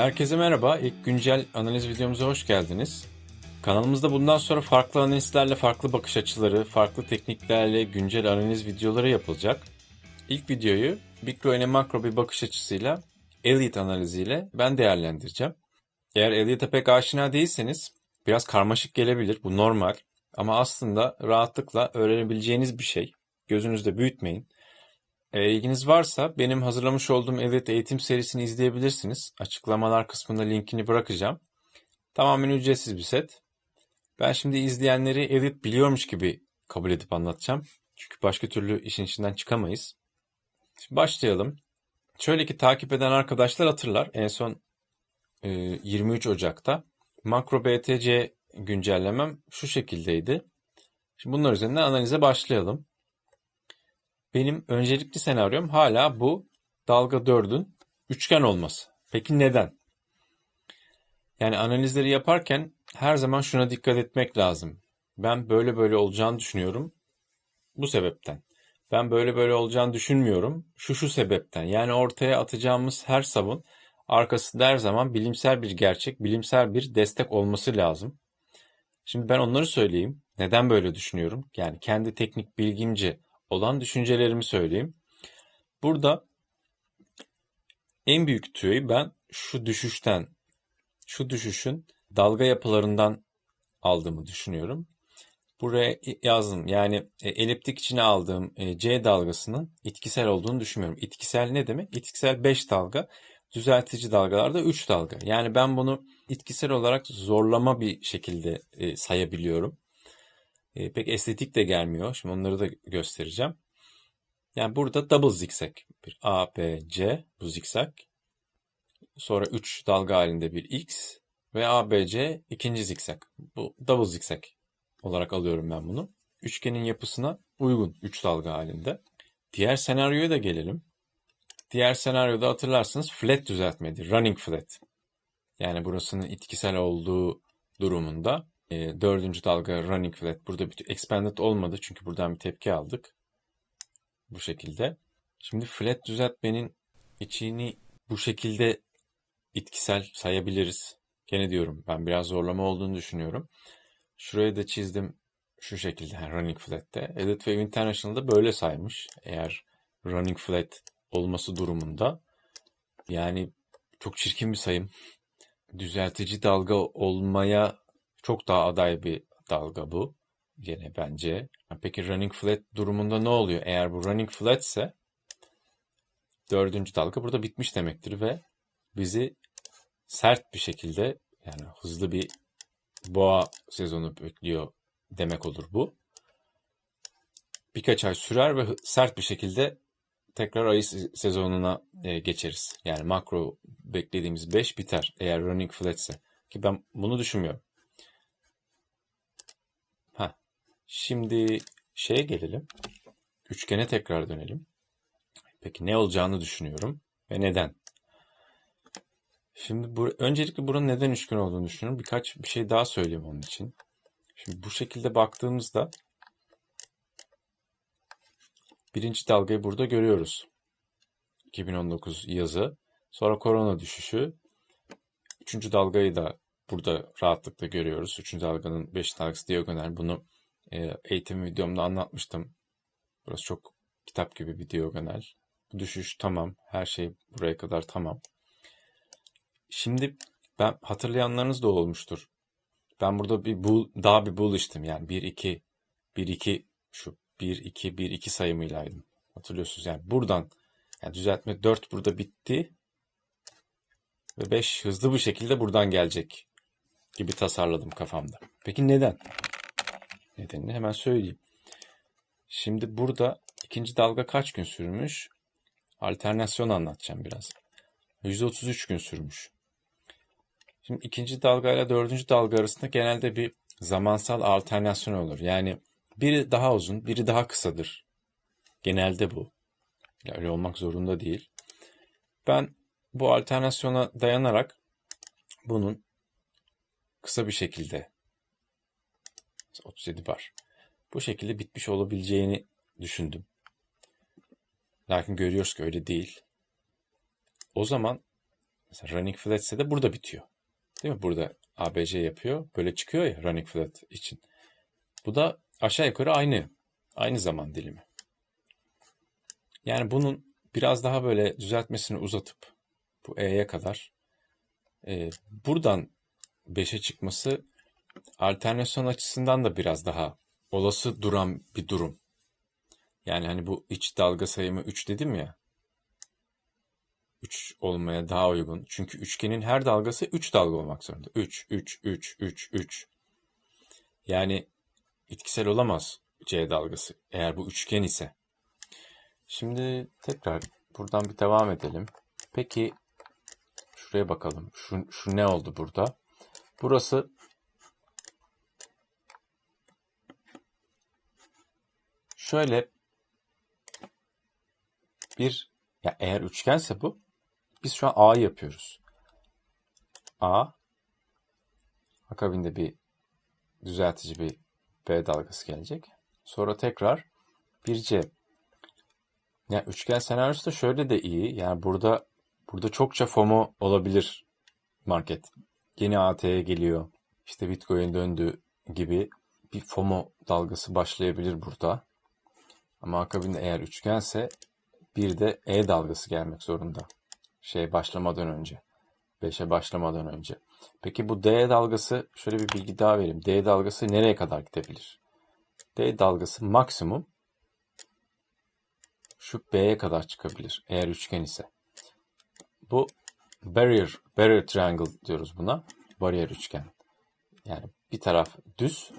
Herkese merhaba. İlk güncel analiz videomuza hoş geldiniz. Kanalımızda bundan sonra farklı analizlerle, farklı bakış açıları, farklı tekniklerle güncel analiz videoları yapılacak. İlk videoyu mikro ile makro bir bakış açısıyla Elliot analiziyle ben değerlendireceğim. Eğer Elliot'a pek aşina değilseniz biraz karmaşık gelebilir. Bu normal. Ama aslında rahatlıkla öğrenebileceğiniz bir şey. Gözünüzde büyütmeyin. Eğer ilginiz varsa benim hazırlamış olduğum Elliot eğitim serisini izleyebilirsiniz. Açıklamalar kısmında linkini bırakacağım. Tamamen ücretsiz bir set. Ben şimdi izleyenleri Elliot biliyormuş gibi kabul edip anlatacağım. Çünkü başka türlü işin içinden çıkamayız. Şimdi başlayalım. Şöyle ki takip eden arkadaşlar hatırlar. En son e, 23 Ocak'ta makro BTC güncellemem şu şekildeydi. Şimdi bunlar üzerinden analize başlayalım. Benim öncelikli senaryom hala bu dalga 4'ün üçgen olması. Peki neden? Yani analizleri yaparken her zaman şuna dikkat etmek lazım. Ben böyle böyle olacağını düşünüyorum. Bu sebepten. Ben böyle böyle olacağını düşünmüyorum. Şu şu sebepten. Yani ortaya atacağımız her savun arkasında her zaman bilimsel bir gerçek, bilimsel bir destek olması lazım. Şimdi ben onları söyleyeyim. Neden böyle düşünüyorum? Yani kendi teknik bilgimce olan düşüncelerimi söyleyeyim. Burada en büyük tüyoyu ben şu düşüşten, şu düşüşün dalga yapılarından aldığımı düşünüyorum. Buraya yazdım. Yani e, eliptik içine aldığım e, C dalgasının itkisel olduğunu düşünmüyorum. İtkisel ne demek? İtkisel 5 dalga, düzeltici dalgalarda 3 dalga. Yani ben bunu itkisel olarak zorlama bir şekilde e, sayabiliyorum. E, pek estetik de gelmiyor. Şimdi onları da göstereceğim. Yani burada double zikzak. Bir A, B, C bu zikzak. Sonra 3 dalga halinde bir X ve A, B, C ikinci zikzak. Bu double zikzak olarak alıyorum ben bunu. Üçgenin yapısına uygun 3 dalga halinde. Diğer senaryoya da gelelim. Diğer senaryoda hatırlarsınız flat düzeltmedi. Running flat. Yani burasının itkisel olduğu durumunda e, dördüncü dalga running flat. Burada bir expanded olmadı çünkü buradan bir tepki aldık. Bu şekilde. Şimdi flat düzeltmenin içini bu şekilde itkisel sayabiliriz. Gene diyorum ben biraz zorlama olduğunu düşünüyorum. Şuraya da çizdim şu şekilde yani running flat'te. Edit ve International'da böyle saymış. Eğer running flat olması durumunda. Yani çok çirkin bir sayım. Düzeltici dalga olmaya çok daha aday bir dalga bu. Gene bence. Peki running flat durumunda ne oluyor? Eğer bu running flat ise dördüncü dalga burada bitmiş demektir ve bizi sert bir şekilde yani hızlı bir boğa sezonu bekliyor demek olur bu. Birkaç ay sürer ve sert bir şekilde tekrar ayı sezonuna e, geçeriz. Yani makro beklediğimiz 5 biter eğer running flat ise. Ki ben bunu düşünmüyorum. Şimdi şeye gelelim. Üçgene tekrar dönelim. Peki ne olacağını düşünüyorum ve neden? Şimdi bu, öncelikle buranın neden üçgen olduğunu düşünüyorum. Birkaç bir şey daha söyleyeyim onun için. Şimdi bu şekilde baktığımızda birinci dalgayı burada görüyoruz. 2019 yazı. Sonra korona düşüşü. Üçüncü dalgayı da burada rahatlıkla görüyoruz. Üçüncü dalganın beş dalgası diagonal. Bunu e, eğitim videomda anlatmıştım. Burası çok kitap gibi bir diagonal. Bu düşüş tamam. Her şey buraya kadar tamam. Şimdi ben hatırlayanlarınız da olmuştur. Ben burada bir bull, daha bir bulish'tim yani 1 2 1 2 şu 1 2 1 2 sayımıylaydım. Hatırlıyorsunuz yani buradan yani düzeltme 4 burada bitti. Ve 5 hızlı bir şekilde buradan gelecek gibi tasarladım kafamda. Peki neden? Nedenini hemen söyleyeyim. Şimdi burada ikinci dalga kaç gün sürmüş? Alternasyon anlatacağım biraz. 133 gün sürmüş. Şimdi ikinci dalga ile dördüncü dalga arasında genelde bir zamansal alternasyon olur. Yani biri daha uzun, biri daha kısadır. Genelde bu. Öyle olmak zorunda değil. Ben bu alternasyona dayanarak bunun kısa bir şekilde 37 var. Bu şekilde bitmiş olabileceğini düşündüm. Lakin görüyoruz ki öyle değil. O zaman Mesela running flat ise de burada bitiyor. Değil mi? Burada ABC yapıyor. Böyle çıkıyor ya running flat için. Bu da aşağı yukarı aynı. Aynı zaman dilimi. Yani bunun biraz daha böyle düzeltmesini uzatıp bu E'ye kadar e, buradan 5'e çıkması alternasyon açısından da biraz daha olası duran bir durum. Yani hani bu iç dalga sayımı 3 dedim ya. 3 olmaya daha uygun. Çünkü üçgenin her dalgası 3 dalga olmak zorunda. 3, 3, 3, 3, 3. Yani etkisel olamaz C dalgası eğer bu üçgen ise. Şimdi tekrar buradan bir devam edelim. Peki şuraya bakalım. Şu, şu ne oldu burada? Burası şöyle bir ya eğer üçgense bu biz şu an A yapıyoruz. A akabinde bir düzeltici bir B dalgası gelecek. Sonra tekrar bir C. Yani üçgen senaryosu da şöyle de iyi. Yani burada burada çokça FOMO olabilir market. Yeni AT'ye geliyor. İşte Bitcoin döndü gibi bir FOMO dalgası başlayabilir burada. Ama akabinde eğer üçgense bir de E dalgası gelmek zorunda. Şey başlamadan önce. 5'e başlamadan önce. Peki bu D dalgası şöyle bir bilgi daha vereyim. D dalgası nereye kadar gidebilir? D dalgası maksimum şu B'ye kadar çıkabilir eğer üçgen ise. Bu barrier, barrier triangle diyoruz buna. Bariyer üçgen. Yani bir taraf düz,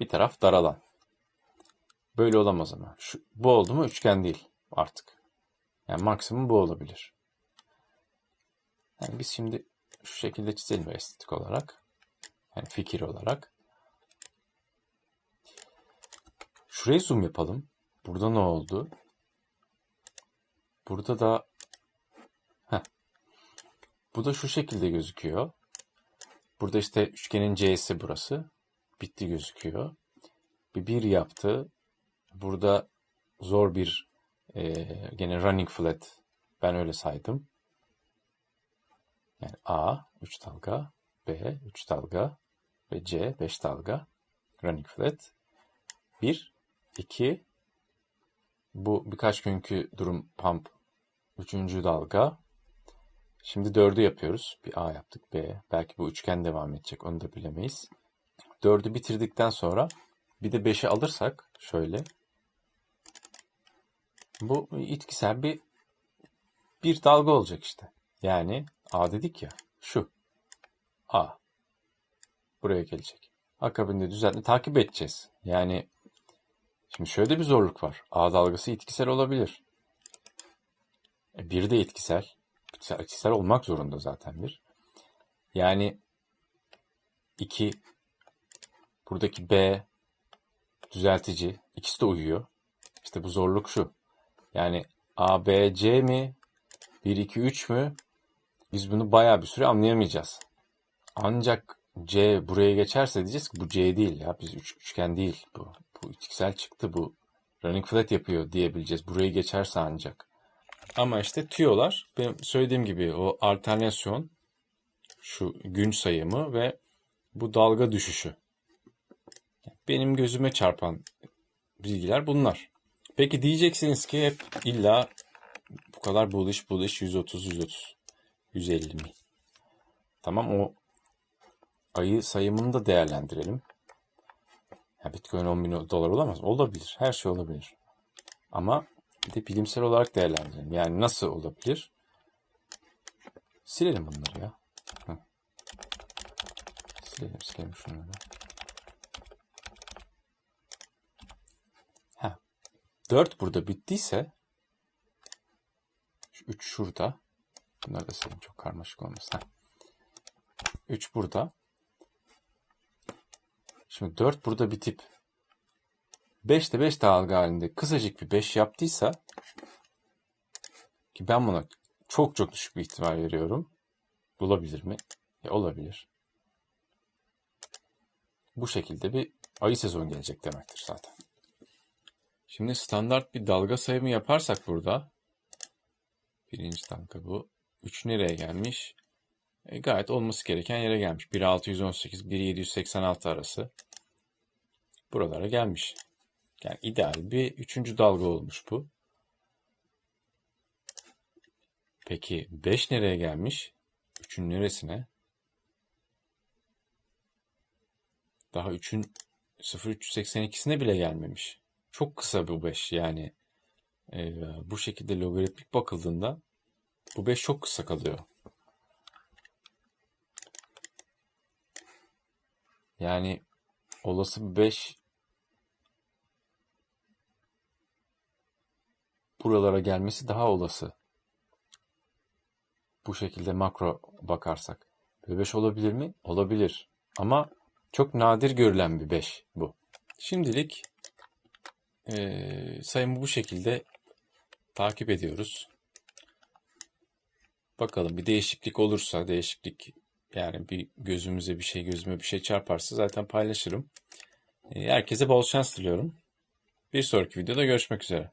bir taraf dar alan. Böyle olamaz ama. Şu, bu oldu mu üçgen değil artık. Yani maksimum bu olabilir. Yani biz şimdi şu şekilde çizelim estetik olarak. Yani fikir olarak. Şuraya zoom yapalım. Burada ne oldu? Burada da Heh. Bu da şu şekilde gözüküyor. Burada işte üçgenin C'si burası. Bitti gözüküyor. Bir bir yaptı. Burada zor bir e, gene running flat. Ben öyle saydım. Yani A 3 dalga, B 3 dalga ve C 5 dalga. Running flat. 1, 2, bu birkaç günkü durum pump. Üçüncü dalga. Şimdi dördü yapıyoruz. Bir A yaptık, B. Belki bu üçgen devam edecek, onu da bilemeyiz. Dördü bitirdikten sonra bir de beşi alırsak şöyle. Bu itkisel bir bir dalga olacak işte. Yani A dedik ya şu. A. Buraya gelecek. Akabinde düzenli takip edeceğiz. Yani şimdi şöyle bir zorluk var. A dalgası etkisel olabilir. E, bir de etkisel. Etkisel, olmak zorunda zaten bir. Yani iki buradaki B düzeltici ikisi de uyuyor. İşte bu zorluk şu. Yani A, B, C mi? 1, 2, 3 mü? Biz bunu bayağı bir süre anlayamayacağız. Ancak C buraya geçerse diyeceğiz ki bu C değil ya. Biz üç, üçgen değil bu. Bu itkisel çıktı bu. Running flat yapıyor diyebileceğiz. Burayı geçerse ancak. Ama işte tüyolar benim söylediğim gibi o alternasyon şu gün sayımı ve bu dalga düşüşü. Benim gözüme çarpan bilgiler bunlar. Peki diyeceksiniz ki hep illa bu kadar bullish bullish 130 130 150 mi? Tamam o ayı sayımını da değerlendirelim. Ya Bitcoin 10 bin dolar olamaz. Olabilir. Her şey olabilir. Ama bir de bilimsel olarak değerlendirelim. Yani nasıl olabilir? Silelim bunları ya. Hı. Silelim silelim şunları. 4 burada bittiyse 3 şurada. Bunları da silelim çok karmaşık olmasın. 3 burada. Şimdi 4 burada bitip 5 de 5 dalga halinde kısacık bir 5 yaptıysa ki ben buna çok çok düşük bir ihtimal veriyorum. Bulabilir mi? E, olabilir. Bu şekilde bir ayı sezon gelecek demektir zaten. Şimdi standart bir dalga sayımı yaparsak burada birinci dalga bu. 3 nereye gelmiş? e, gayet olması gereken yere gelmiş. 1.618, 1.786 arası buralara gelmiş. Yani ideal bir üçüncü dalga olmuş bu. Peki 5 nereye gelmiş? 3'ün neresine? Daha 3'ün 0.382'sine bile gelmemiş. Çok kısa bu 5 yani. e, bu şekilde logaritmik bakıldığında bu 5 çok kısa kalıyor. Yani olası bir 5 buralara gelmesi daha olası. Bu şekilde makro bakarsak. Böyle 5 olabilir mi? Olabilir. Ama çok nadir görülen bir 5 bu. Şimdilik eee sayımı bu şekilde takip ediyoruz. Bakalım bir değişiklik olursa, değişiklik yani bir gözümüze bir şey, gözüme bir şey çarparsa zaten paylaşırım. Eee, Herkese bol şans diliyorum. Bir sonraki videoda görüşmek üzere.